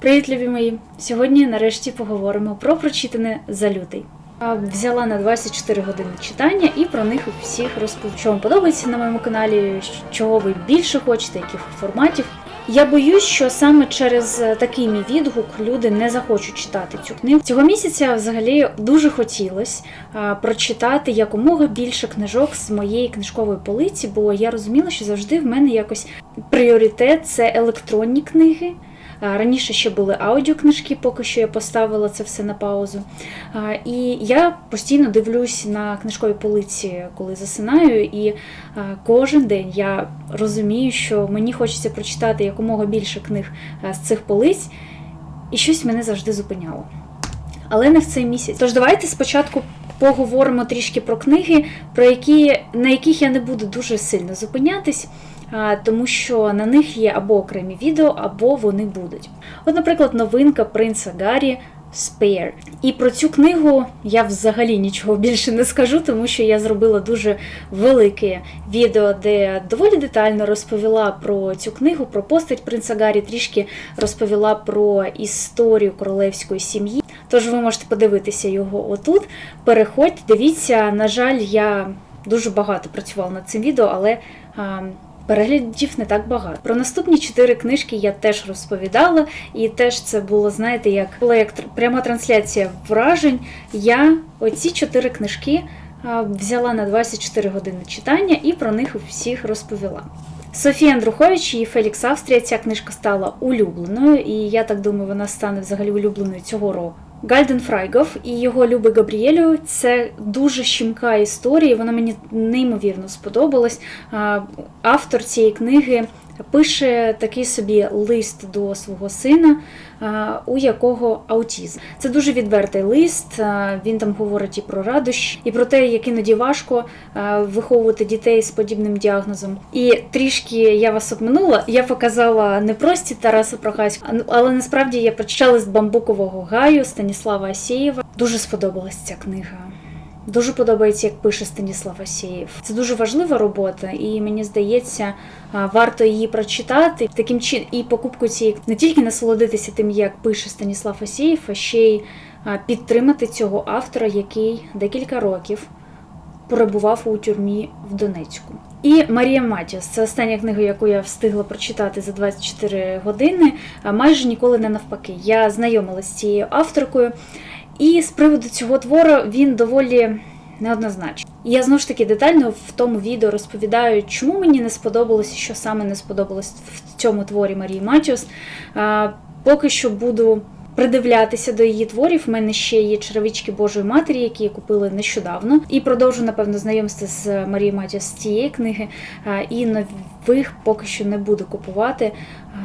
Привіт, любі мої! Сьогодні нарешті поговоримо про прочитане за лютий. Взяла на 24 години читання і про них всіх розповім. Що вам подобається на моєму каналі, чого ви більше хочете, яких форматів. Я боюсь, що саме через е, такий мій відгук люди не захочуть читати цю книгу. Цього місяця взагалі дуже хотілося прочитати якомога більше книжок з моєї книжкової полиці, бо я розуміла, що завжди в мене якось пріоритет це електронні книги. Раніше ще були аудіокнижки, поки що я поставила це все на паузу. І я постійно дивлюсь на книжковій полиці, коли засинаю, і кожен день я розумію, що мені хочеться прочитати якомога більше книг з цих полиць, і щось мене завжди зупиняло. Але не в цей місяць. Тож давайте спочатку поговоримо трішки про книги, про які, на яких я не буду дуже сильно зупинятись тому що на них є або окремі відео, або вони будуть. От, наприклад, новинка принца Гаррі Spare. І про цю книгу я взагалі нічого більше не скажу, тому що я зробила дуже велике відео, де доволі детально розповіла про цю книгу, про постать принца Гаррі, трішки розповіла про історію королевської сім'ї. Тож ви можете подивитися його отут. Переходьте, дивіться, на жаль, я дуже багато працювала над цим відео, але. Переглядів не так багато. Про наступні чотири книжки я теж розповідала, і теж це було, знаєте, як була як пряма трансляція вражень. Я оці чотири книжки взяла на 24 години читання і про них всіх розповіла. Софія Андрухович і Фелікс Австрія ця книжка стала улюбленою, і я так думаю, вона стане взагалі улюбленою цього року. Гальден Фрайгов і його Люби Габріелю це дуже щімка історія. Вона мені неймовірно сподобалась. Автор цієї книги пише такий собі лист до свого сина, у якого аутізм. Це дуже відвертий лист. Він там говорить і про радощі, і про те, як іноді важко виховувати дітей з подібним діагнозом. І трішки я вас обминула. Я показала не прості Тараса Прохаська, але насправді я прочитала з бамбукового гаю Станіслава Асєєва. Дуже сподобалась ця книга. Дуже подобається, як пише Станіслав Асєєв. Це дуже важлива робота, і мені здається, варто її прочитати. Таким чином і покупку цієї не тільки насолодитися тим, як пише Станіслав Асєєв, а ще й підтримати цього автора, який декілька років перебував у тюрмі в Донецьку. І Марія Матіас це остання книга, яку я встигла прочитати за 24 години. Майже ніколи не навпаки. Я знайомилася з цією авторкою. І з приводу цього твору він доволі неоднозначний. І я знову ж таки детально в тому відео розповідаю, чому мені не сподобалося, що саме не сподобалось в цьому творі Марії Матіос. Поки що буду придивлятися до її творів. У мене ще є черевички Божої Матері, які я купила нещодавно. І продовжу, напевно, знайомство з Марією Матіос з цієї книги. І нових поки що не буду купувати,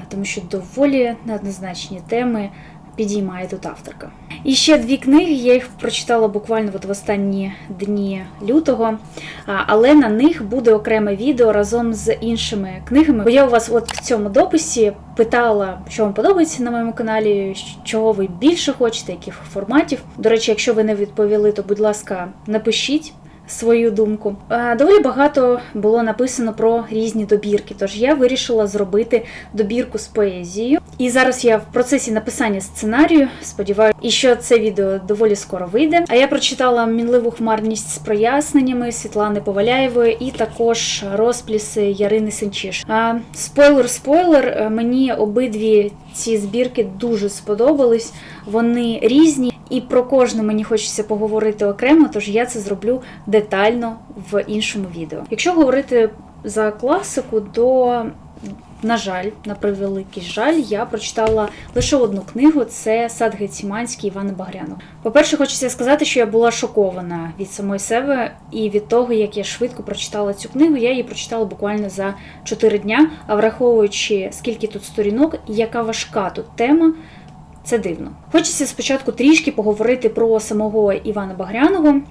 тому що доволі неоднозначні теми підіймає тут авторка. І ще дві книги, я їх прочитала буквально от в останні дні лютого, але на них буде окреме відео разом з іншими книгами. Бо я у вас от в цьому дописі питала, що вам подобається на моєму каналі, чого ви більше хочете, яких форматів. До речі, якщо ви не відповіли, то будь ласка, напишіть свою думку. Доволі багато було написано про різні добірки, тож я вирішила зробити добірку з поезією. І зараз я в процесі написання сценарію. Сподіваюся, і що це відео доволі скоро вийде. А я прочитала мінливу хмарність з проясненнями Світлани Поваляєвої і також розпліси Ярини Сенчиш. А спойлер, спойлер, мені обидві ці збірки дуже сподобались. Вони різні. І про кожну мені хочеться поговорити окремо, тож я це зроблю детально в іншому відео. Якщо говорити за класику, то, на жаль, на превеликий жаль, я прочитала лише одну книгу це Сад Геціманський Івана Багряну. По-перше, хочеться сказати, що я була шокована від самої себе і від того, як я швидко прочитала цю книгу. Я її прочитала буквально за 4 дня, а враховуючи, скільки тут сторінок і яка важка тут тема. Це дивно. Хочеться спочатку трішки поговорити про самого Івана Багряного.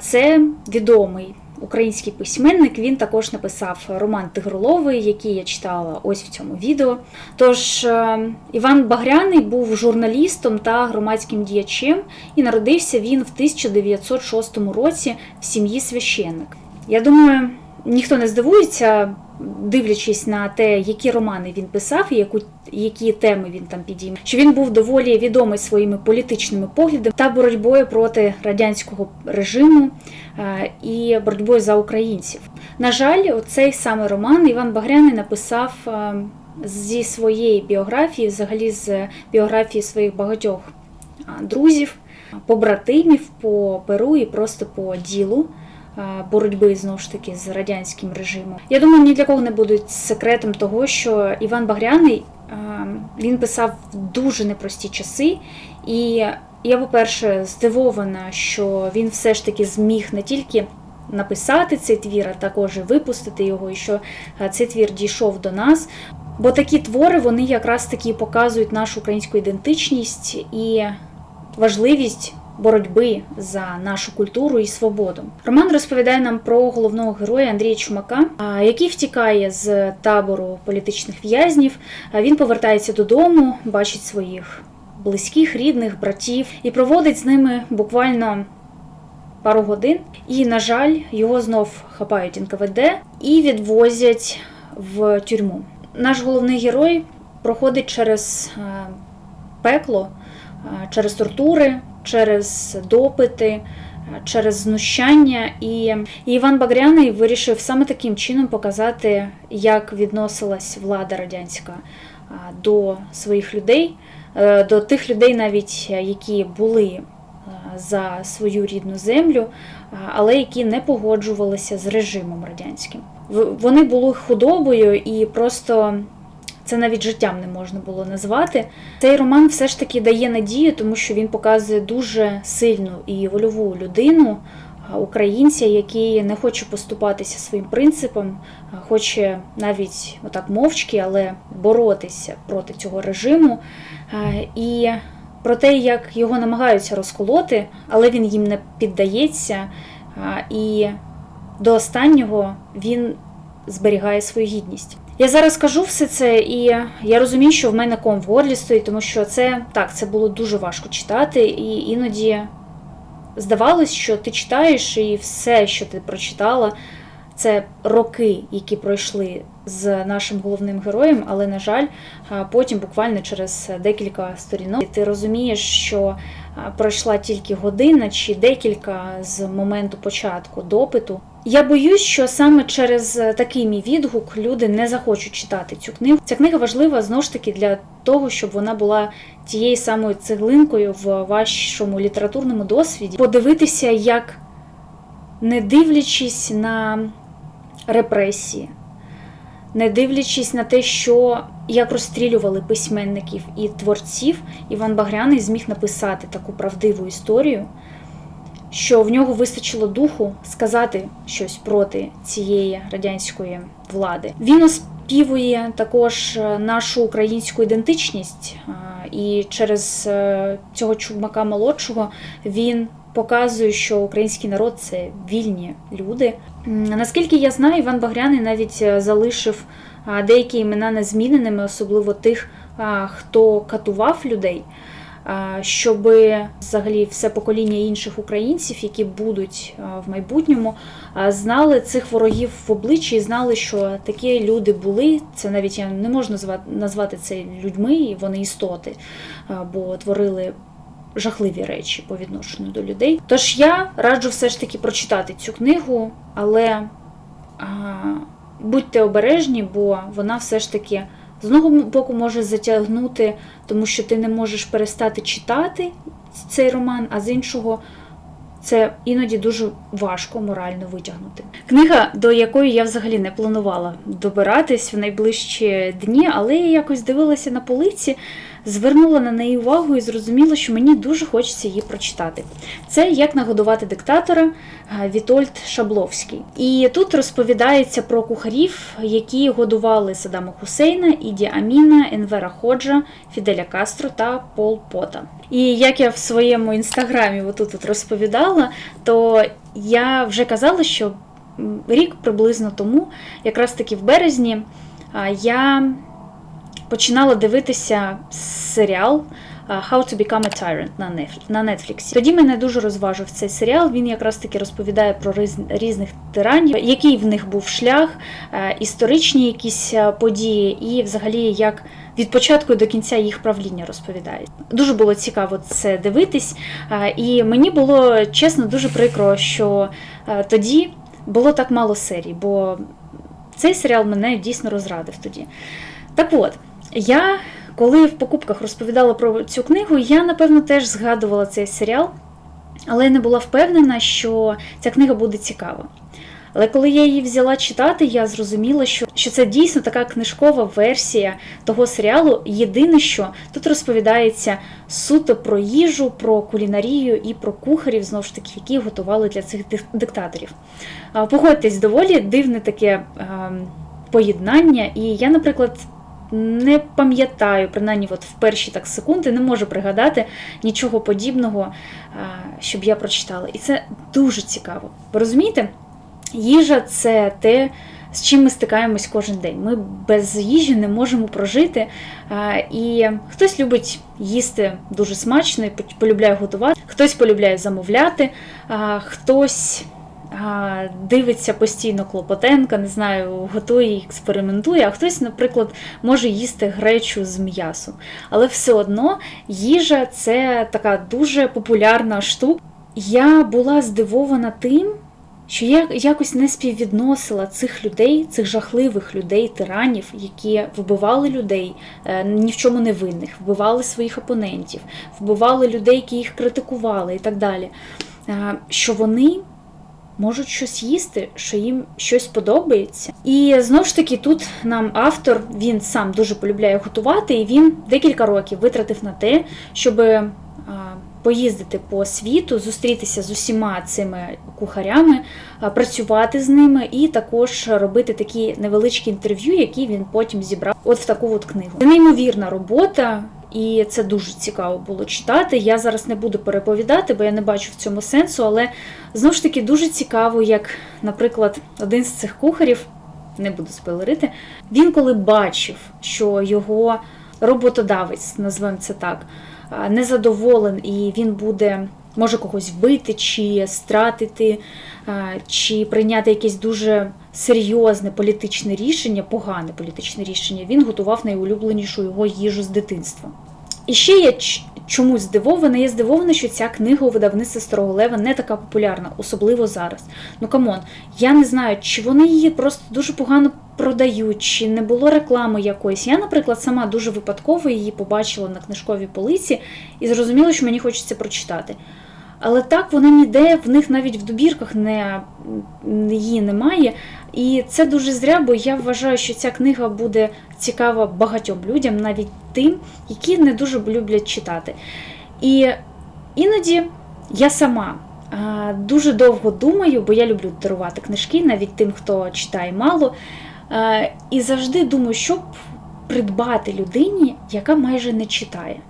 Це відомий український письменник. Він також написав роман Тигроловий, який я читала ось в цьому відео. Тож е, Іван Багряний був журналістом та громадським діячем, і народився він в 1906 році в сім'ї священник. Я думаю, ніхто не здивується, дивлячись на те, які романи він писав і яку, які теми він там підійме, що він був доволі відомий своїми політичними поглядами та боротьбою проти радянського режиму е, і боротьбою за українців. На жаль, цей саме роман Іван Багряний написав е, зі своєї біографії, взагалі з біографії своїх багатьох друзів, побратимів по перу і просто по ділу боротьби знову ж таки з радянським режимом. Я думаю, ні для кого не буде секретом того, що Іван Багряний він писав в дуже непрості часи, і я, по-перше, здивована, що він все ж таки зміг не тільки написати цей твір, а також випустити його, і що цей твір дійшов до нас. Бо такі твори вони якраз таки показують нашу українську ідентичність і важливість боротьби за нашу культуру і свободу. Роман розповідає нам про головного героя Андрія Чумака, який втікає з табору політичних в'язнів. Він повертається додому, бачить своїх близьких, рідних, братів і проводить з ними буквально. Пару годин, і, на жаль, його знов хапають НКВД і відвозять в тюрму. Наш головний герой проходить через е, пекло, е, через тортури, через допити, е, через знущання. І Іван Багряний вирішив саме таким чином показати, як відносилась влада радянська е, до своїх людей, е, до тих людей, навіть які були за свою рідну землю, але які не погоджувалися з режимом радянським. Вони були худобою і просто це навіть життям не можна було назвати. Цей роман все ж таки дає надію, тому що він показує дуже сильну і вольову людину, українця, який не хоче поступатися своїм принципам, хоче навіть отак мовчки, але боротися проти цього режиму. І про те, як його намагаються розколоти, але він їм не піддається. І до останнього він зберігає свою гідність. Я зараз кажу все це, і я розумію, що в мене ком в горлі стоїть, тому що це так, це було дуже важко читати, і іноді здавалось, що ти читаєш, і все, що ти прочитала, це роки, які пройшли з нашим головним героєм, але, на жаль, потім буквально через декілька сторінок ти розумієш, що пройшла тільки година чи декілька з моменту початку допиту. Я боюсь, що саме через такий мій відгук люди не захочуть читати цю книгу. Ця книга важлива знову ж таки для того, щоб вона була тією самою цеглинкою в вашому літературному досвіді. Подивитися, як не дивлячись на репресії, не дивлячись на те, що як розстрілювали письменників і творців, Іван Багряний зміг написати таку правдиву історію, що в нього вистачило духу сказати щось проти цієї радянської влади. Він оспівує також е, нашу українську ідентичність, і через е, цього чумака молодшого він показує, що український народ це вільні люди. Наскільки я знаю, Іван Багряний навіть е, залишив деякі імена незміненими, особливо тих, хто катував людей, щоб взагалі все покоління інших українців, які будуть в майбутньому, знали цих ворогів в обличчі і знали, що такі люди були. Це навіть я не назвати, назвати це людьми, і вони істоти, бо творили жахливі речі по відношенню до людей. Тож я раджу все ж таки прочитати цю книгу, але а, будьте обережні, бо вона все ж таки з одного боку може затягнути, тому що ти не можеш перестати читати цей роман, а з іншого. Це іноді дуже важко морально витягнути. Книга, до якої я взагалі не планувала добиратись в найближчі дні, але я якось дивилася на полиці, звернула на неї увагу і зрозуміла, що мені дуже хочеться її прочитати. Це як нагодувати диктатора е, Вітольд Шабловський. І тут розповідається про кухарів, які годували Саддама Хусейна, Іді Аміна, Енвера Ходжа, Фіделя Кастро та Пол Пота. І як я в своєму інстаграмі отут от розповідала, то я вже казала, що рік приблизно тому, якраз таки в березні, я починала дивитися серіал How to Become a Tyrant на Netflix. Тоді мене дуже розважив цей серіал. Він якраз таки розповідає про різних тиранів, який в них був шлях, е, історичні якісь е, події, і взагалі як від початку до кінця їх правління розповідає. Дуже було цікаво це дивитись, е, і мені було чесно дуже прикро, що е, тоді було так мало серій, бо цей серіал мене дійсно розрадив тоді. Так от, я коли в покупках розповідала про цю книгу, я напевно теж згадувала цей серіал, але не була впевнена, що ця книга буде цікава. Але коли я її взяла читати, я зрозуміла, що, що це дійсно така книжкова версія того серіалу. Єдине, що тут розповідається суто про їжу, про кулінарію і про кухарів, знову ж таки, які готували для цих диктаторів. Погодьтесь, доволі дивне таке ем, поєднання. І я, наприклад, не пам'ятаю, принаймні от в перші так секунди, не можу пригадати нічого подібного, щоб я прочитала. І це дуже цікаво. Ви розумієте? Їжа це те, з чим ми стикаємось кожен день. Ми без їжі не можемо прожити. І хтось любить їсти дуже смачно полюбляє готувати, хтось полюбляє замовляти, а, хтось дивиться постійно Клопотенка, не знаю, готує і експериментує, а хтось, наприклад, може їсти гречу з м'ясом. Але все одно їжа це така дуже популярна штука. Я була здивована тим, що я якось не співвідносила цих людей, цих жахливих людей, тиранів, які вбивали людей е, ні в чому не винних, вбивали своїх опонентів, вбивали людей, які їх критикували і так далі. е, Що вони можуть щось їсти, що їм щось подобається. І знову ж таки, тут нам автор він сам дуже полюбляє готувати, і він декілька років витратив на те, щоб поїздити по світу, зустрітися з усіма цими кухарями, працювати з ними і також робити такі невеличкі інтерв'ю, які він потім зібрав от в таку от книгу. Це неймовірна робота. І це дуже цікаво було читати. Я зараз не буду переповідати, бо я не бачу в цьому сенсу, але знову ж таки дуже цікаво, як, наприклад, один з цих кухарів, не буду спойлерити, він коли бачив, що його роботодавець, назвемо це так, незадоволен, і він буде, може когось вбити, чи стратити, чи прийняти якесь дуже серйозне політичне рішення, погане політичне рішення, він готував найулюбленішу його їжу з дитинства. І ще я чомусь здивована. Я здивована, що ця книга у видавництві Старого Лева не така популярна, особливо зараз. Ну камон, я не знаю, чи вони її просто дуже погано продають, чи не було реклами якоїсь. Я, наприклад, сама дуже випадково її побачила на книжковій полиці і зрозуміла, що мені хочеться прочитати. Але так вона ніде в них навіть в добірках не, її немає. І це дуже зря, бо я вважаю, що ця книга буде цікава багатьом людям, навіть тим, які не дуже люблять читати. І іноді я сама дуже довго думаю, бо я люблю дарувати книжки, навіть тим, хто читає мало. І завжди думаю, щоб придбати людині, яка майже не читає.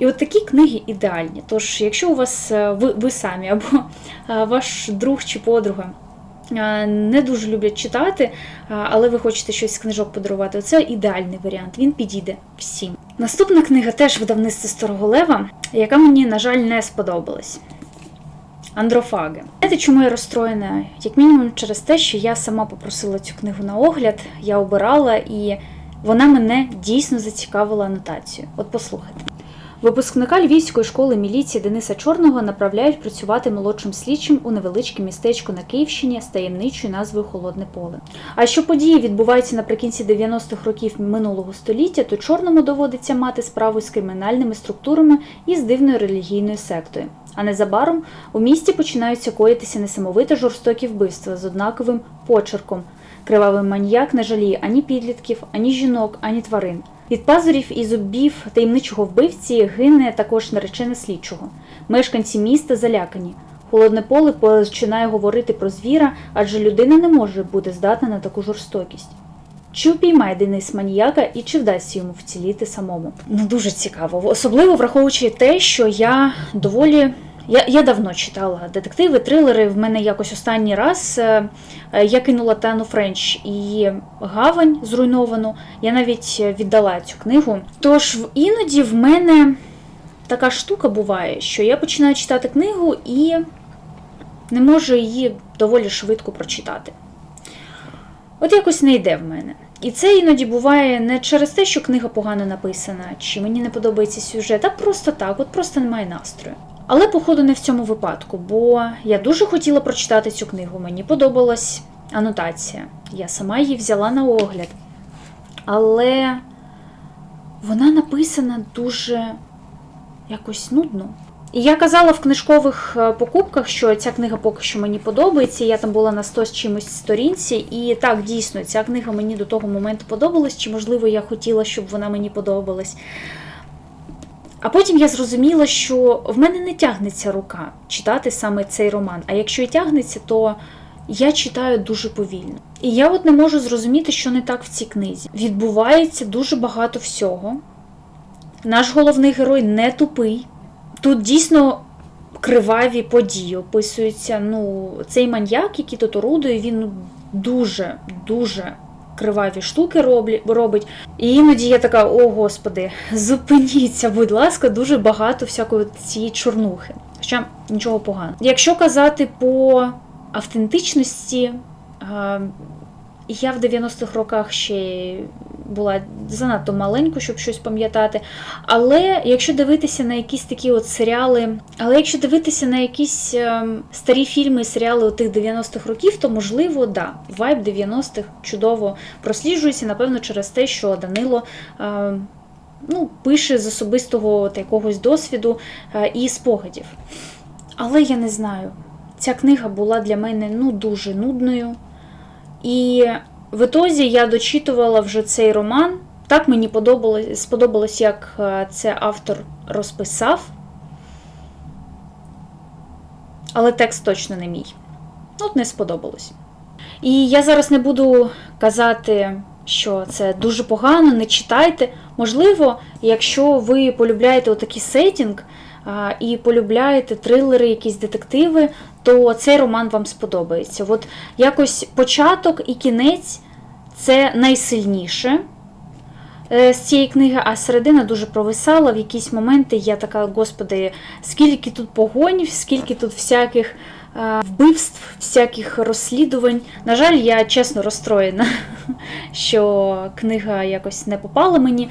І от такі книги ідеальні. Тож, якщо у вас е, ви, ви самі або е, ваш друг чи подруга е, не дуже люблять читати, але ви хочете щось з книжок подарувати, це ідеальний варіант, він підійде всім. Наступна книга теж видавництва Старого Лева, яка мені, на жаль, не сподобалась. Андрофаги. Знаєте, чому я розстроєна? Як мінімум через те, що я сама попросила цю книгу на огляд, я обирала і вона мене дійсно зацікавила анотацією. От послухайте. Випускника Львівської школи міліції Дениса Чорного направляють працювати молодшим слідчим у невеличке містечко на Київщині з таємничою назвою Холодне поле. А що події відбуваються наприкінці 90-х років минулого століття, то чорному доводиться мати справу з кримінальними структурами і з дивною релігійною сектою. А незабаром у місті починаються коїтися несамовито жорстокі вбивства з однаковим почерком. Кривавий маньяк не жаліє ані підлітків, ані жінок, ані тварин. Від пазурів і зубів таємничого вбивці гине також наречене слідчого. Мешканці міста залякані. Холодне поле починає говорити про звіра, адже людина не може бути здатна на таку жорстокість. Чи упіймає Денис маніяка і чи вдасться йому вціліти самому? Ну дуже цікаво, особливо враховуючи те, що я доволі. Я, я давно читала детективи, трилери. В мене якось останній раз е, е, я кинула Тану Френч і Гавань зруйновану. Я навіть віддала цю книгу. Тож іноді в мене така штука буває, що я починаю читати книгу і не можу її доволі швидко прочитати. От якось не йде в мене. І це іноді буває не через те, що книга погано написана, чи мені не подобається сюжет, а просто так, от просто немає настрою. Але, походу, не в цьому випадку, бо я дуже хотіла прочитати цю книгу, мені подобалась анотація. Я сама її взяла на огляд. Але вона написана дуже якось нудно. І я казала в книжкових е, покупках, що ця книга поки що мені подобається. Я там була на 100 з чимось сторінці, і так, дійсно, ця книга мені до того моменту подобалась, чи, можливо, я хотіла, щоб вона мені подобалась. А потім я зрозуміла, що в мене не тягнеться рука читати саме цей роман. А якщо і тягнеться, то я читаю дуже повільно. І я от не можу зрозуміти, що не так в цій книзі. Відбувається дуже багато всього. Наш головний герой не тупий. Тут дійсно криваві події описуються. Ну, цей маньяк, який тут орудує, він дуже, дуже криваві штуки робить. І іноді я така: о господи, зупиніться, будь ласка, дуже багато всякої цієї чорнухи. Хоча нічого поганого. Якщо казати по автентичності, я в 90-х роках ще була занадто маленько, щоб щось пам'ятати. Але якщо дивитися на якісь такі от серіали, але якщо дивитися на якісь е, старі фільми і серіали тих 90-х років, то можливо, да, вайб 90-х чудово просліджується, напевно, через те, що Данило. Е, Ну, пише з особистого от якогось досвіду е, і спогадів. Але я не знаю. Ця книга була для мене ну, дуже нудною. І в ітозі я дочитувала вже цей роман. Так мені подобалось, сподобалось, як е, це автор розписав. Але текст точно не мій. От не сподобалось. І я зараз не буду казати, що це дуже погано, не читайте. Можливо, якщо ви полюбляєте отакий сетінг і полюбляєте трилери, якісь детективи, то цей роман вам сподобається. От якось початок і кінець це найсильніше е, з цієї книги, а середина дуже провисала. В якісь моменти я така, господи, скільки тут погонів, скільки тут всяких е, вбивств, всяких розслідувань. На жаль, я чесно розстроєна, що книга якось не попала мені.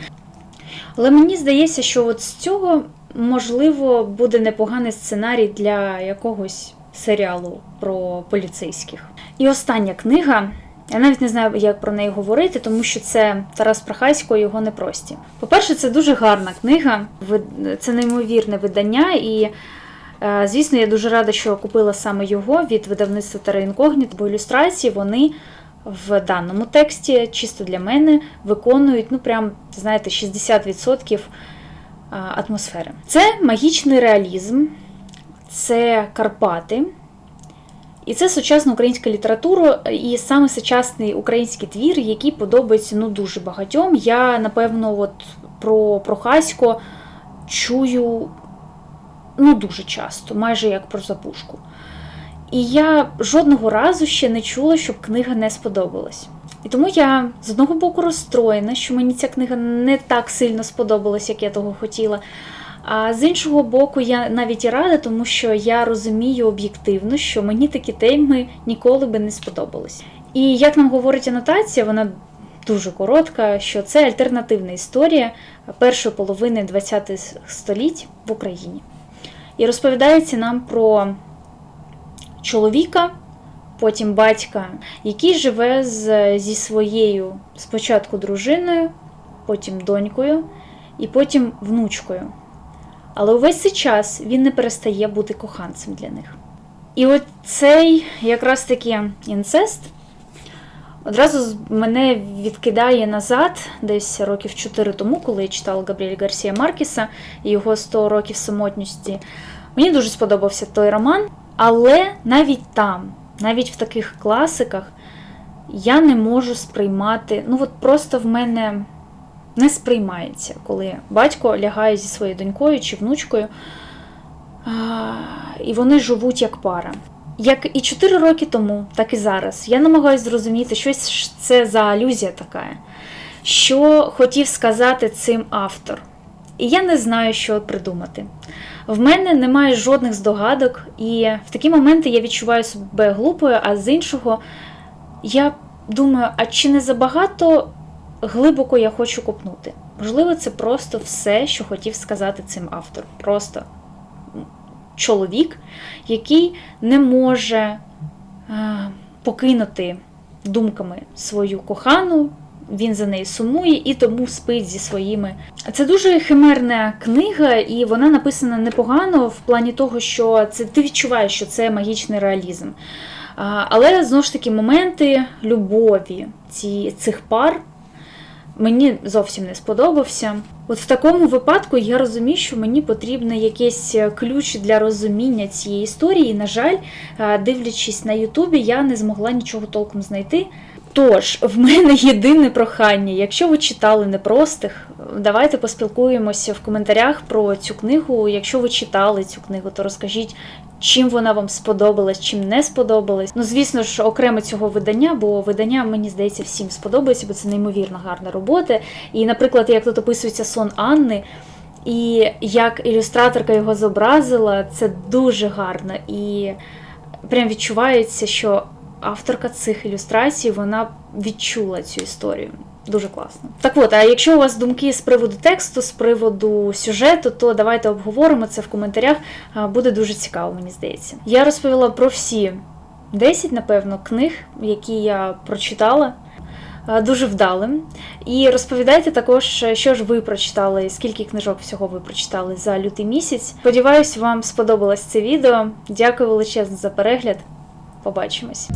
Але мені здається, що от з цього можливо буде непоганий сценарій для якогось серіалу про поліцейських. І остання книга. Я навіть не знаю, як про неї говорити, тому що це Тарас Прохасько його непрості. По-перше, це дуже гарна книга, це неймовірне видання, і, е, звісно, я дуже рада, що купила саме його від видавництва Терра Інкогніт, бо ілюстрації вони в даному тексті, чисто для мене, виконують ну прям, знаєте, 60% атмосфери. Це магічний реалізм, це Карпати. І це сучасна українська література, і саме сучасний український твір, який подобається ну дуже багатьом. Я, напевно, от про Прохасько чую ну дуже часто, майже як про запушку. І я жодного разу ще не чула, щоб книга не сподобалась. І тому я з одного боку розстроєна, що мені ця книга не так сильно сподобалась, як я того хотіла. А з іншого боку, я навіть і рада, тому що я розумію об'єктивно, що мені такі теми ніколи би не сподобались. І як нам говорить анотація, вона дуже коротка, що це альтернативна історія першої половини ХХ століть в Україні. І розповідається нам про чоловіка, потім батька, який живе з, зі своєю спочатку дружиною, потім донькою і потім внучкою. Але увесь цей час він не перестає бути коханцем для них. І от цей якраз таки інцест одразу мене відкидає назад, десь років 4 тому, коли я читала Габріеля Гарсія Маркіса і його 100 років самотності. Мені дуже сподобався той роман, але навіть там, навіть в таких класиках, я не можу сприймати. Ну, от просто в мене не сприймається, коли батько лягає зі своєю донькою чи внучкою, і вони живуть як пара. Як і 4 роки тому, так і зараз. Я намагаюся зрозуміти, що це за алюзія така, що хотів сказати цим автор. і я не знаю, що придумати. В мене немає жодних здогадок, і в такі моменти я відчуваю себе глупою, а з іншого я думаю, а чи не забагато глибоко я хочу копнути? Можливо, це просто все, що хотів сказати цим автор. Просто чоловік, який не може покинути думками свою кохану. Він за неї сумує і тому спить зі своїми. Це дуже химерна книга, і вона написана непогано в плані того, що це ти відчуваєш, що це магічний реалізм. Але знову ж таки моменти любові ці, цих пар мені зовсім не сподобався. От в такому випадку я розумію, що мені потрібен якийсь ключ для розуміння цієї історії. На жаль, е, дивлячись на Ютубі, я не змогла нічого толком знайти. Тож, в мене єдине прохання. Якщо ви читали непростих, давайте поспілкуємося в коментарях про цю книгу. Якщо ви читали цю книгу, то розкажіть, чим вона вам сподобалась, чим не сподобалась. Ну, звісно ж, окремо цього видання, бо видання, мені здається, всім сподобається, бо це неймовірно гарна робота. І, наприклад, як тут описується сон Анни. І як ілюстраторка його зобразила, це дуже гарно. І прям відчувається, що авторка цих ілюстрацій вона відчула цю історію. Дуже класно. Так от, а якщо у вас думки з приводу тексту, з приводу сюжету, то давайте обговоримо це в коментарях. Буде дуже цікаво, мені здається. Я розповіла про всі 10, напевно, книг, які я прочитала. Дуже вдалим. І розповідайте також, що ж ви прочитали, скільки книжок всього ви прочитали за лютий місяць. Сподіваюсь, вам сподобалось це відео. Дякую величезно за перегляд. Побачимось.